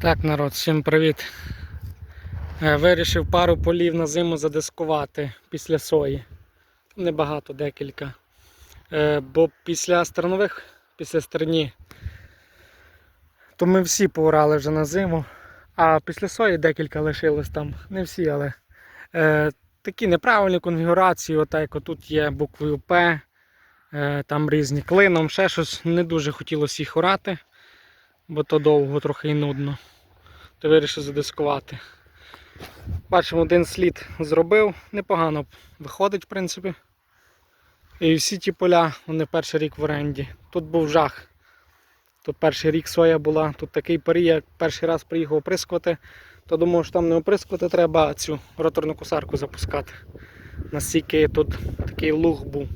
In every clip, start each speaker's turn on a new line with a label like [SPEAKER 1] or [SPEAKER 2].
[SPEAKER 1] Так, народ, всім привіт. Е, Вирішив пару полів на зиму задискувати після сої. Небагато, декілька. Е, Бо після стернових, після стерні, то ми всі поорали вже на зиму. А після сої декілька лишилось там. Не всі, але е, такі неправильні конфігурації, отак як тут є буквою П, там різні клином, ще щось. Не дуже хотілося їх орати, бо то довго трохи і нудно то вирішив задискувати. Бачимо, один слід зробив, непогано виходить, в принципі. І всі ті поля, вони перший рік в оренді. Тут був жах. Тут перший рік соя була, тут такий парі, як перший раз приїхав оприскувати, то думав, що там не оприскувати треба, цю роторну косарку запускати. Настільки тут такий луг був.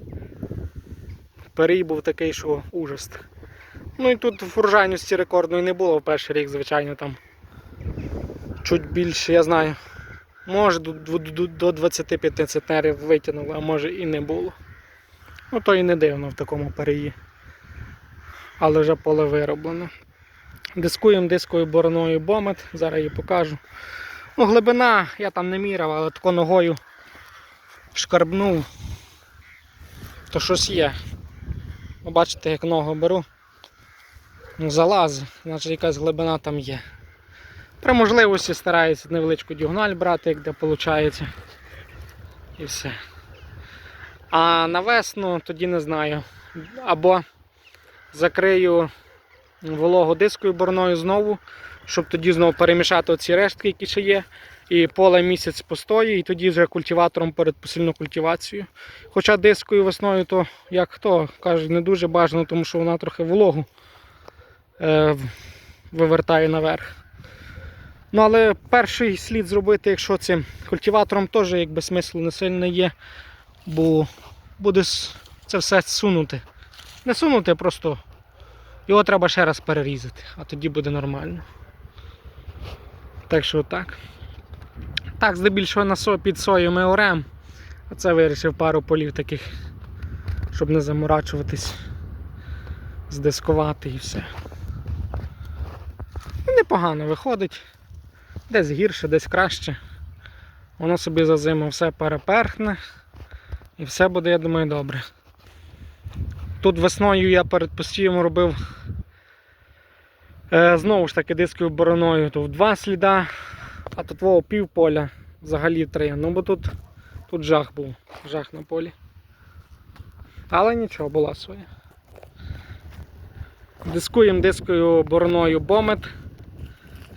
[SPEAKER 1] Перій був такий, що ужас. Ну і тут в урожайності рекордної не було в перший рік, звичайно, там чуть більше, я знаю. Може до, до, до 25 центнерів витягнули, а може і не було. Ну то і не дивно в такому переї. Але вже поле вироблено. Дискуємо дискою бороною бомет, зараз її покажу. Ну, глибина я там не міряв, але тако ногою шкарбнув. То щось є. Ви Бачите, як ногу беру. Ну, залазить, значить якась глибина там є. При можливості стараюся невеличку діагональ брати, як де виходить. І все. А на весну тоді не знаю. Або закрию вологу дискою борною знову, щоб тоді знову перемішати оці рештки, які ще є. І поле місяць постої, і тоді вже культиватором перед посильною культивацією. Хоча дискою весною, то як хто каже, не дуже бажано, тому що вона трохи вологу е, вивертає наверх. Ну, але перший слід зробити, якщо цим культиватором теж якби смислу не сильно є, бо буде це все сунути. Не сунути, просто його треба ще раз перерізати, а тоді буде нормально. Так що так. Так, здебільшого на со, під сою ми орем. А це вирішив пару полів таких, щоб не заморачуватись, здискувати і все. Непогано виходить. Десь гірше, десь краще. Воно собі за зиму все переперхне і все буде, я думаю, добре. Тут весною я перед постієм робив е, знову ж таки дискою бороною, в два сліда, а тут во пів поля, взагалі три. Ну бо тут, тут жах був, жах на полі. Але нічого, була своя. Дискуємо дискою бороною бомет.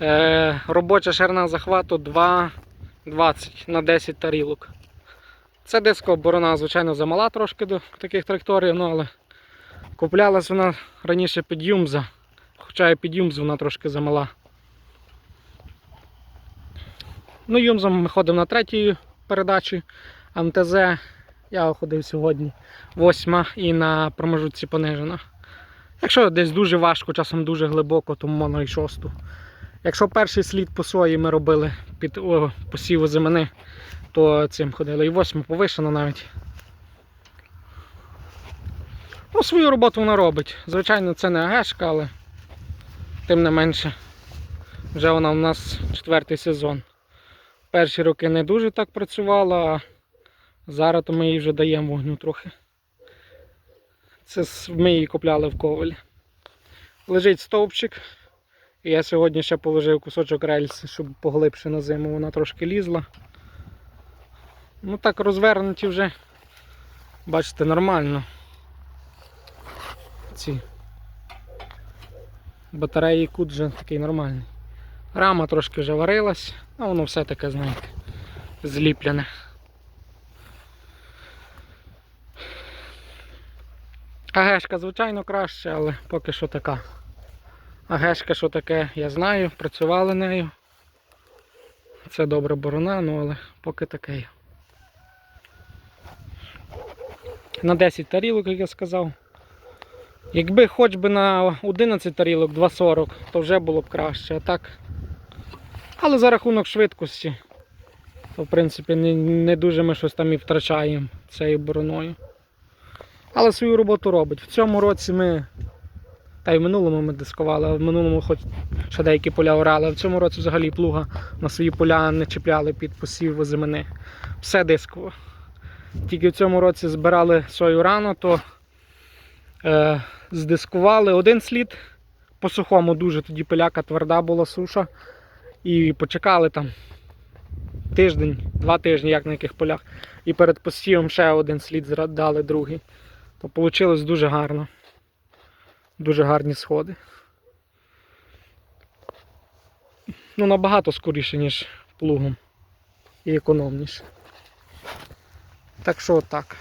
[SPEAKER 1] Е, робоча ширина захвату 2,20 на 10 тарілок. Це диско борона, звичайно, замала трошки до таких тракторів, ну, але куплялась вона раніше під Юмза, хоча і під Юмз вона трошки замала. Ну, Юмзом ми ходимо на третій передачі. МТЗ я ходив сьогодні восьма і на промежутці понижена. Якщо десь дуже важко, часом дуже глибоко, то можна і шосту. Якщо перший слід по сої ми робили під посіву зимини, то цим ходили. І восьму повишено навіть. Ну, свою роботу вона робить. Звичайно, це не агешка, але тим не менше. Вже вона у нас четвертий сезон. Перші роки не дуже так працювала, а зараз то ми їй вже даємо вогню трохи. Це ми її купляли в ковалі. Лежить стовпчик. Я сьогодні ще положив кусочок рельси, щоб поглибше на зиму вона трошки лізла. Ну так розвернуті вже, бачите, нормально. Ці батареї кут вже такий нормальний. Рама трошки вже варилась, а воно все таке, знаєте, зліплене. Агешка, звичайно, краще, але поки що така. А гешка, що таке, я знаю, працювали нею. Це добра борона, ну але поки таке. На 10 тарілок, як я сказав. Якби хоч би на 11 тарілок 2,40, то вже було б краще, а так. Але за рахунок швидкості, то в принципі не, не дуже ми щось там і втрачаємо цією бороною. Але свою роботу робить. В цьому році ми Та й в минулому ми дискували, в минулому хоч ще деякі поля орали. А в цьому році взагалі плуга на свої поля не чіпляли під посів озимини. Все дисково. Тільки в цьому році збирали сою рано, то е, здискували один слід по сухому, дуже тоді пиляка тверда була суша. І почекали там тиждень, два тижні, як на яких полях. І перед посівом ще один слід дали другий. То вийшло дуже гарно. Дуже гарні сходи. Ну, набагато скоріше, ніж плугом. І економніше. Так що отак.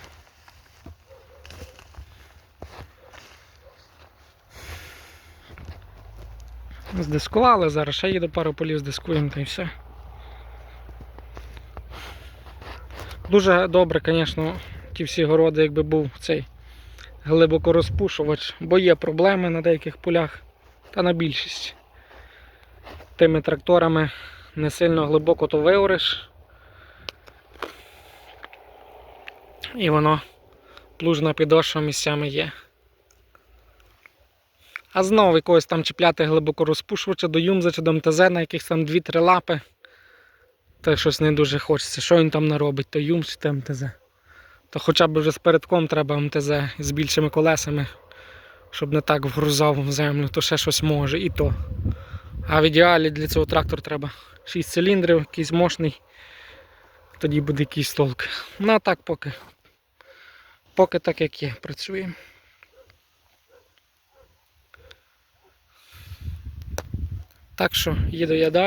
[SPEAKER 1] Здискували, зараз ще їду пару полів здискуємо та й все. Дуже добре, звісно, ті всі городи, якби був цей глибокорозпушувач, бо є проблеми на деяких полях та на більшість. Тими тракторами не сильно глибоко то виориш. І воно плужна підошва місцями є. А знову якогось там чіпляти глибокорозпушувача до юмза чи до МТЗ на якихось там 2-3 лапи. Та щось не дуже хочеться. Що він там наробить, то юмз чи то МТЗ. То хоча б вже з передком треба МТЗ з більшими колесами, щоб не так вгрузав в землю, то ще щось може і то. А в ідеалі для цього трактор треба 6 циліндрів, якийсь мощний. Тоді буде якийсь толк. Ну а так поки. Поки так як є, працюємо. Так що їду я далі.